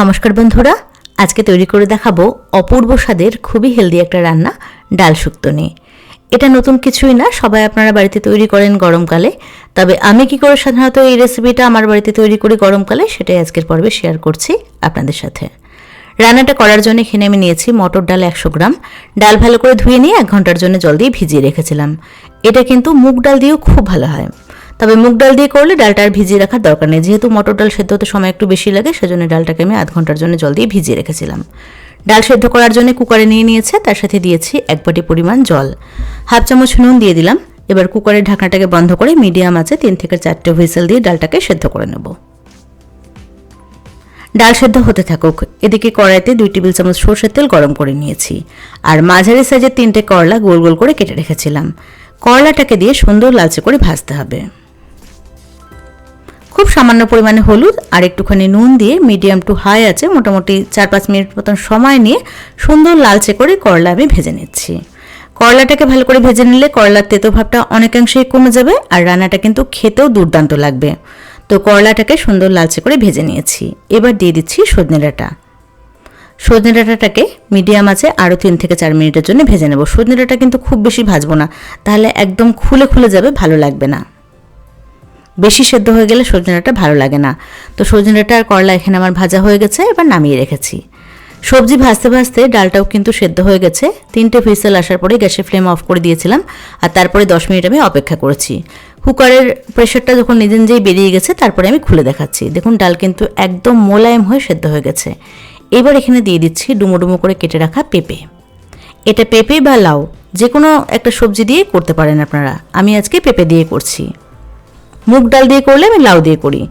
নমস্কার বন্ধুরা, আজকে তৈরি করে দেখাবো অপূর্ব স্বাদের খুবই হেলদি একটা রান্না, ডাল শুক্তো নিয়ে। এটা নতুন কিছুই না, সবাই আপনারা বাড়িতে তৈরি করেন গরমকালে তবে আমি কি করে সাধারণত এই রেসিপিটা আমার বাড়িতে তৈরি করি গরমকালে সেটাই আজকের পর্বে শেয়ার করছি আপনাদের সাথে। রান্নাটা করার জন্য এখানে আমি নিয়েছি মটর ডাল একশো গ্রাম। ডাল ভালো করে ধুয়ে নিয়ে এক ঘণ্টার জন্য জল দিয়ে ভিজিয়ে রেখেছিলাম। এটা কিন্তু মুগ ডাল দিয়েও খুব ভালো হয়। তবে মুগ ডাল দিয়ে করলে ডালটা আর ভিজিয়ে রাখার দরকার নেই। যেহেতু মটর ডাল সেদ্ধ হতে সময় একটু বেশি লাগে, সেজন্য ডালটাকে আমি আধ ঘণ্টার জন্য জল দিয়ে ভিজিয়ে রেখেছিলাম। ডাল সেদ্ধ করার জন্য কুকারে নিয়ে নিয়েছে, তার সাথে দিয়েছি এক বাটি পরিমাণ জল। হাফ চামচ নুন দিয়ে দিলাম। এবার কুকারের ঢাকনাটাকে বন্ধ করে মিডিয়াম আছে তিন থেকে চারটে হুইসেল দিয়ে ডালটাকে সেদ্ধ করে নেব। ডাল সেদ্ধ হতে থাকুক। এদিকে কড়াইতে দুই টেবিল চামচ সর্ষের তেল গরম করে নিয়েছি। আর মাঝারি সাইজের তিনটে করলা গোল গোল করে কেটে রেখেছিলাম। করলাটাকে দিয়ে সুন্দর লালচে করে ভাজতে হবে। খুব সামান্য পরিমাণে হলুদ আর একটুখানি নুন দিয়ে মিডিয়াম টু হাই আছে, মোটামুটি চার পাঁচ মিনিট মতন সময় নিয়ে সুন্দর লালচে করে করলা আমি ভেজে নিচ্ছি। করলাটাকে ভালো করে ভেজে নিলে করলার তেতো ভাবটা অনেকাংশেই কমে যাবে আর রান্নাটা কিন্তু খেতেও দুর্দান্ত লাগবে। তো করলাটাকে সুন্দর লালচে করে ভেজে নিয়েছি। এবার দিয়ে দিচ্ছি সজনে ডাঁটা। সজনে ডাঁটাটাকে মিডিয়াম আছে আরও তিন থেকে চার মিনিটের জন্য ভেজে নেব। সজনে ডাঁটা কিন্তু খুব বেশি ভাজবো না, তাহলে একদম খুলে খুলে যাবে, ভালো লাগবে না। বেশি সেদ্ধ হয়ে গেলে সজনে ডাঁটা ভালো লাগে না। তো সজনে ডাঁটা আর করলা এখানে আমার ভাজা হয়ে গেছে, এবার নামিয়ে রেখেছি। সবজি ভাজতে ভাজতে ডালটাও কিন্তু সেদ্ধ হয়ে গেছে। তিনটে হুইসেল আসার পরে গ্যাসের ফ্লেম অফ করে দিয়েছিলাম আর তারপরে দশ মিনিট আমি অপেক্ষা করেছি। কুকারের প্রেশারটা যখন নিজে নিজেই বেরিয়ে গেছে, তারপরে আমি খুলে দেখাচ্ছি। দেখুন, ডাল কিন্তু একদম মোলায়েম হয়ে সেদ্ধ হয়ে গেছে। এবার এখানে দিয়ে দিচ্ছি ডুমো ডুমো করে কেটে রাখা পেঁপে। এটা পেঁপে বা লাউ যে কোনো একটা সবজি দিয়ে করতে পারেন আপনারা। আমি আজকে পেঁপে দিয়ে করছি। মুগ ডাল দিয়ে করলে আমি লাউ দিয়ে করি।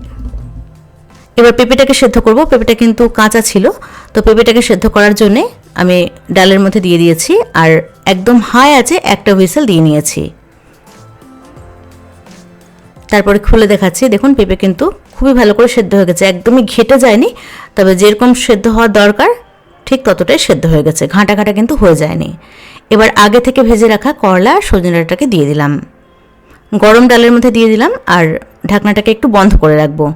এবার পেঁপেটাকে সেদ্ধ করব। পেঁপেটা কিন্তু কাঁচা ছিল। তো পেঁপেটাকে সেদ্ধ করার জন্যে আমি ডালের মধ্যে দিয়ে দিয়েছি আর একদম হাই আছে একটা হুইসেল দিয়ে নিয়েছি। তারপরে খুলে দেখাচ্ছি। দেখুন, পেঁপে কিন্তু খুবই ভালো করে সেদ্ধ হয়ে গেছে। একদমই ঘেটে যায়নি, তবে যেরকম সেদ্ধ হওয়ার দরকার, ঠিক ততটাই সেদ্ধ হয়ে গেছে। ঘাঁটা ঘাঁটা কিন্তু হয়ে যায়নি। এবার আগে থেকে ভেজে রাখা করলা সজনে ডাঁটাটাকে দিয়ে দিলাম। গরম ডালের মধ্যে দিয়ে দিলাম আর ঢাকনাটাকে একটু বন্ধ করে রাখব।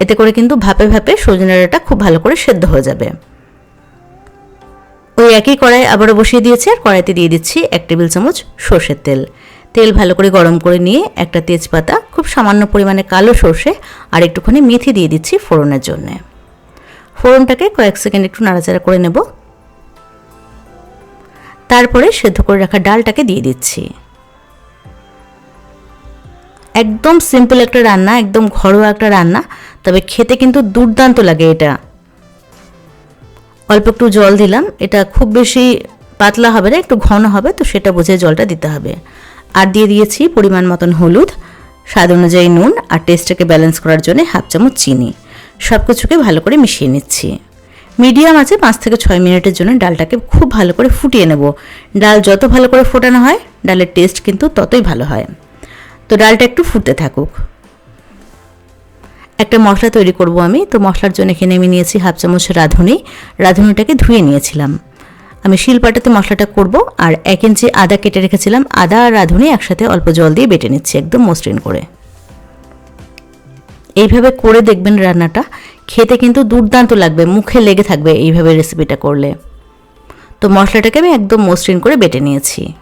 এতে করে কিন্তু ভাপে ভাপে সজনে ডাঁটা খুব ভালো করে সেদ্ধ হয়ে যাবে। ওই একই কড়াই আবারও বসিয়ে দিয়েছি আর কড়াইতে দিয়ে দিচ্ছি এক টেবিল চামচ সর্ষের তেল। তেল ভালো করে গরম করে নিয়ে একটা তেজপাতা, খুব সামান্য পরিমাণে কালো সর্ষে আর একটুখানি মেথি দিয়ে দিচ্ছি ফোড়নের জন্যে। ফোড়নটাকে কয়েক সেকেন্ড একটু নাড়াচাড়া করে নেব। তারপরে সেদ্ধ করে রাখা ডালটাকে দিয়ে দিচ্ছি। একদম সিম্পল একটা রান্না, একদম ঘরোয়া একটা রান্না, তবে খেতে কিন্তু দুর্দান্ত লাগে এটা। অল্প একটু জল দিলাম, এটা খুব বেশি পাতলা হবে না, একটু ঘন হবে, তো সেটা বুঝে জলটা দিতে হবে। আর দিয়ে দিয়েছি পরিমাণ মতন হলুদ, স্বাদ অনুযায়ী নুন আর টেস্টটাকে ব্যালেন্স করার জন্য হাফ চামচ চিনি। সব কিছুকে ভালো করে মিশিয়ে নিচ্ছি। মিডিয়াম আছে, পাঁচ থেকে ছয় মিনিটের জন্য ডালটাকে খুব ভালো করে ফুটিয়ে নেব। ডাল যত ভালো করে ফোটানো হয়, ডালের টেস্ট কিন্তু ততই ভালো হয়। তো ডালটা একটু ফুটতে থাকুক। একটা মশলা তৈরি করব আমি। তো মশলার জন্য এখানে আমি নিয়েছি হাফ চামচ রাঁধুনি। রাঁধুনিটাকে ধুয়ে নিয়েছিলাম। আমি শিলপাটাতে মশলাটা করব আর এক ইঞ্চি আদা কেটে রেখেছিলাম। আদা আর রাঁধুনি একসাথে অল্প জল দিয়ে বেটে নিচ্ছি একদম মসৃণ করে। এইভাবে করে দেখবেন রান্নাটা। খেতে কিন্তু দুর্দান্ত লাগবে, মুখে লেগে থাকবে এইভাবে রেসিপিটা করলে। তো মশলাটাকে আমি একদম মসৃণ করে বেটে নিয়েছি।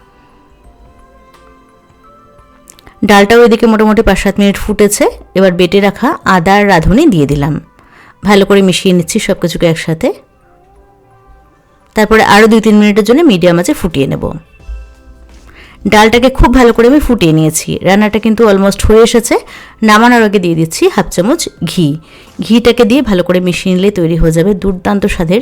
ডালটাও এদিকে মোটামুটি পাঁচ সাত মিনিট ফুটেছে। এবার বেটে রাখা আদা আর রাঁধুনি দিয়ে দিলাম। ভালো করে মিশিয়ে নিচ্ছি সব কিছুকে একসাথে। তারপরে আরও দুই তিন মিনিটের জন্য মিডিয়াম আছে ফুটিয়ে নেব। ডালটাকে খুব ভালো করে আমি ফুটিয়ে নিয়েছি। রান্নাটা কিন্তু অলমোস্ট হয়ে এসেছে। নামানোর আগে দিয়ে দিচ্ছি হাফ চামচ ঘি। ঘিটাকে দিয়ে ভালো করে মিশিয়ে নিলে তৈরি হয়ে যাবে দুর্দান্ত স্বাদের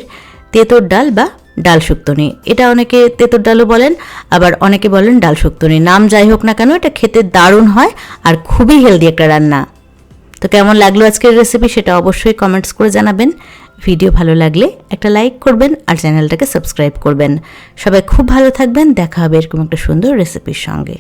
তেঁতোর ডাল বা ডাল শুক্তনি। এটা অনেকে তেঁতোর ডালও বলেন, আবার অনেকে বলেন ডাল শুক্তনি। নাম যাই হোক না কেন, এটা খেতে দারুণ হয় আর খুবই হেলদি একটা রান্না। তো কেমন লাগল আজকের রেসিপি সেটা অবশ্যই কমেন্টস করে জানাবেন। ভিডিও ভালো লাগলে একটা লাইক করবেন আর চ্যানেলটাকে সাবস্ক্রাইব করবেন। সবাই খুব ভালো থাকবেন, দেখা হবে এরকম একটা সুন্দর রেসিপির সঙ্গে।